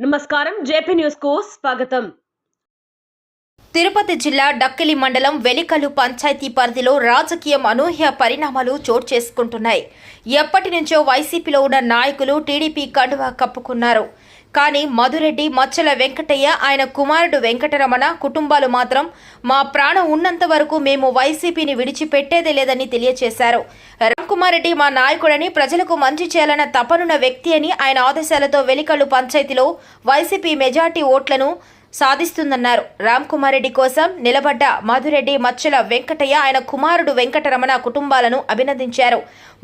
నమస్కారం జేపీ న్యూస్కు స్వాగతం. తిరుపతి జిల్లా డక్కిలి మండలం వెలికలు పంచాయతీ పరిధిలో రాజకీయం అనూహ్య పరిణామాలు చోటు చేసుకుంటున్నాయి. ఎప్పటి నుంచో వైసీపీలో ఉన్న నాయకులు టీడీపీ కండువా కప్పుకున్నారు. కానీ మధురెడ్డి మచ్చల వెంకటయ్య ఆయన కుమారుడు వెంకటరమణ కుటుంబాలు మాత్రం మా ప్రాణం ఉన్నంత వరకు మేము వైసీపీని విడిచిపెట్టేదే లేదని తెలియజేశారు రామ్కుమార్ రెడ్డి మా నాయకుడని ప్రజలకు మంచి చేయాలన్న తపనున్న వ్యక్తి అని ఆయన ఆదేశాలతో వెలికల్లు పంచాయతీలో వైసీపీ మెజార్టీ ఓట్లను సాధిస్తుందన్నారు. రామ్ కుమార్ రెడ్డి కోసం నిలబడ్డ మధురెడ్డి మచ్చల వెంకటయ్య ఆయన కుమారుడు వెంకటరమణ కుటుంబాలను అభినందించారు.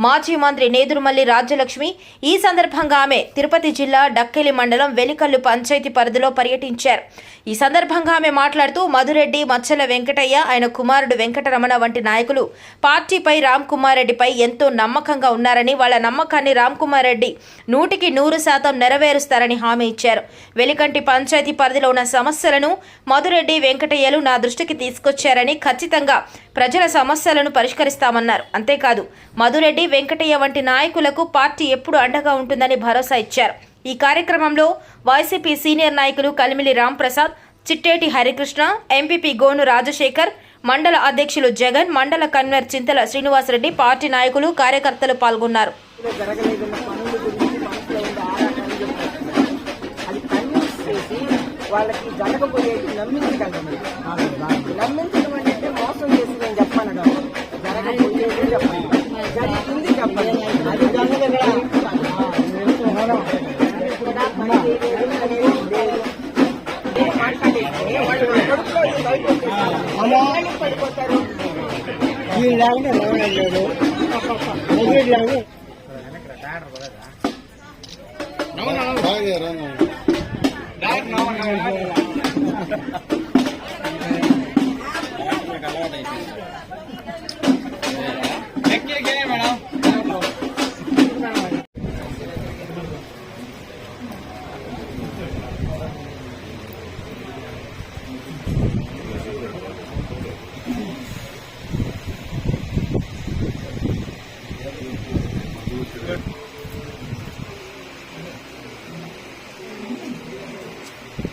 మాజీ మంత్రి నేదురుమల్లి రాజ్యలక్ష్మి ఈ సందర్భంగా ఆమె తిరుపతి జిల్లా డక్కెలి మండలం వెలికల్లు పంచాయతీ పరిధిలో పర్యటించారు. ఈ సందర్భంగా ఆమె మాట్లాడుతూ మధురెడ్డి మచ్చల వెంకటయ్య ఆయన కుమారుడు వెంకటరమణ వంటి నాయకులు. పార్టీపై రామ్ కుమార్ రెడ్డిపై ఎంతో నమ్మకంగా ఉన్నారని వాళ్ళ నమ్మకాన్ని రామ్ కుమార్ రెడ్డి నూటికి నూరు శాతం నెరవేరుస్తారని హామీ ఇచ్చారు. వెలికంటి పంచాయతీ పరిధిలో ఉన్న సమస్యలను మధురెడ్డి వెంకటయ్యలు నా దృష్టికి తీసుకొచ్చారని ఖచ్చితంగా ప్రజల సమస్యలను పరిష్కరిస్తామన్నారు. అంతేకాదు మధురెడ్డి వెంకటయ్య వంటి నాయకులకు పార్టీ ఎప్పుడు అండగా ఉంటుందని భరోసా ఇచ్చారు. ఈ కార్యక్రమంలో వైసీపీ సీనియర్ నాయకులు కలిమిలి రాంప్రసాద్ చిట్టేటి హరికృష్ణ ఎంపీపీ గోను రాజశేఖర్ మండల అధ్యక్షులు జగన్ మండల కన్వీనర్ చింతల శ్రీనివాసరెడ్డి పార్టీ నాయకులు కార్యకర్తలు పాల్గొన్నారు వాళ్ళకి జరగబోయేది నమ్మించగలం నమ్మించడం అంటే మోసం చేసి నేను చెప్పాను కాదు జరగబోయేది చెప్పండి జరుగుతుంది చెప్పండి అది జరగదు పడిపోతారు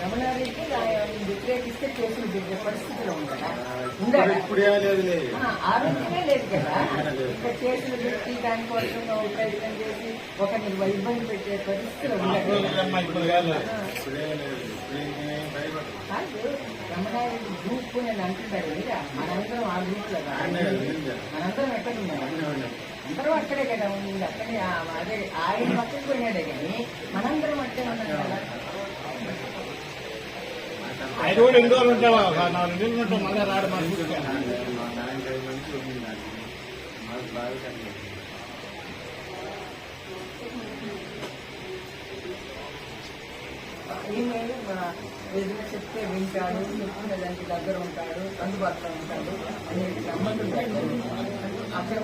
రమణారెడ్డి ఆయన వ్యతిరేకిస్తే కేసులు దిగే పరిస్థితిలో ఉండడా ఆ, ఆరోగ్యమే లేదు కదా? ఇంకా కేసులు పెట్టి దానికోసం ఒక ప్రయత్నం చేసి ఒకరిని ఇబ్బంది పెట్టే పరిస్థితిలో కాదు. రమణారెడ్డి గ్రూప్ నేను అంటున్నాడు మీరా మనందరం ఆ గ్రూప్లో. మనందరం ఎక్కడ ఉన్నాం? అందరం అక్కడే కదా ఉంది అక్కడే అదే ఆయన పక్కకు పోయినాడే కానీ మనందరం అక్కడే ఉన్నాం కదా? శివుడు ఎన్ని రోజులు ఉంటావా నాలుగు నెలలు ఉంటావు మళ్ళీ రాడు మన ఏదైనా చెప్తే వింటాడు చెప్పిన దగ్గర ఉంటాడు అందుబాటులో ఉంటాడు అనేది సంబంధం అక్కడ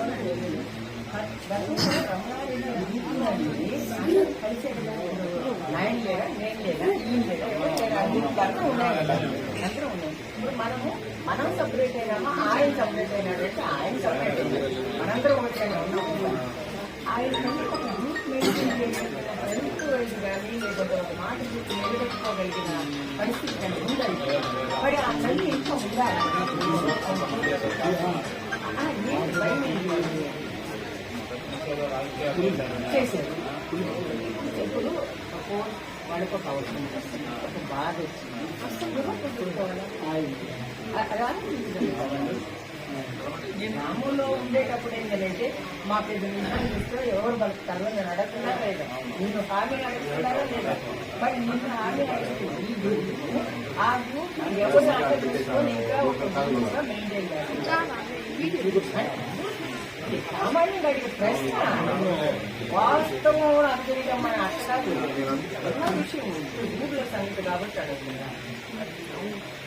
ఆయన లేదా నేను లేదా ఈయన లేదా అందరూ ఉన్నాయి అందరూ ఉన్నాయి ఇప్పుడు మనము మనం సపరేట్ అయినామా ఆయన సపరేట్ అయినాడు అంటే ఆయన సపరేట్ అయినాడు మనందరం ఆయన గ్రూప్ మెయింటైన్ వైజ్ కానీ లేకపోతే ఒక మాట చెప్పి నిలబెట్టుకోగలిగిన పరిస్థితి కానీ ఉందంటే మరి ఆ తల్లి ఇంకా ఉండాలి భయం ఏంటి? చేశారు ఇప్పుడు ఒక వాళ్ళకి ఒక అవసరం వస్తుంది ఒక బాధ వచ్చింది. గ్రామంలో ఉండేటప్పుడు ఏంటంటే మా పెద్ద చూస్తే ఎవరు బతుకుతారో నేను అడగకుండా లేదా నిన్ను హామీ అడుగుతున్నారా లేదా? మరి నిన్ను హామీ అడుగుతుంది. ఈ గ్రూప్ ఆ గ్రూప్ ఎవరు ఆకర్షించుకొని ఇంకా ఒక మెయింటైన్ చేయాలి. సామాన్యంగా అడిగే ప్రశ్న. వాస్తవం అర్థం మన అక్షరాలు ఉన్న విషయం ఊర్లో సంగతి కాబట్టి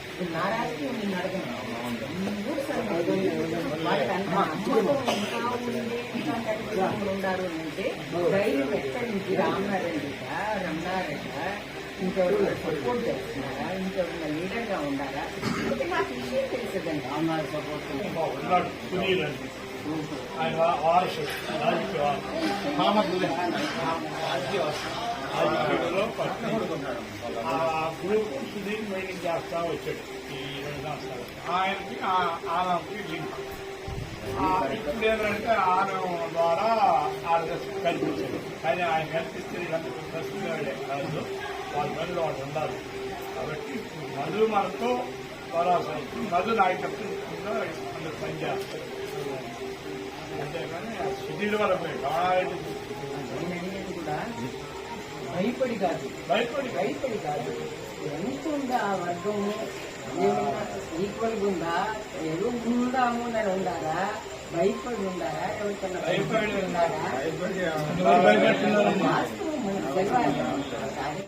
ఇప్పుడు నా రాజకీయం నేను అడగను. ఊరు సంగతి వాళ్ళకి అంత నమ్మకం ఇంకా ఉండే ఇంకా ఉండారు అంటే ధైర్యం ఎక్కడి నుంచి రామనారెడ్డి రమణారెడ్డి ఇంకెవరు సపోర్ట్ చేస్తున్నారా? ఇంకెవరు లీడర్గా ఉండాలా? అంటే నాకు విషయం తెలిసేదండి. ఆయన వారసు రాజకీయ వారసు. ఆ గ్రూప్ మెయింటైన్ చేస్తా వచ్చాడు ఈ రెండు సంవత్సరాలు ఆయనకి ఆ- లింక్ ఇప్పుడు ఏంటంటే ఆనం ద్వారా ఆడ కల్పించాడు కానీ ఆయన కల్పిస్తే వీళ్ళందరూ ప్రస్తుతాడే కాదు వాళ్ళ పనులు వాళ్ళు ఉండాలి కాబట్టి మధు మనతో భరోసా ఇస్తుంది మధు నాయకత్వంలో అందరూ పనిచేస్తారు భయపడి కాదు. భయపడి. భయపడి కాదు. ఎంత ఉందా ఆ వర్గము? ఏమన్నా ఈక్వల్గా ఉందా? ఏదో ఉందాము అని ఉండారా భయపడి ఉండారా ఎవరికన్నా భయపడి ఉండారా భయపడుతున్నారమ్మా వాస్తవం మనకు తెలియాలి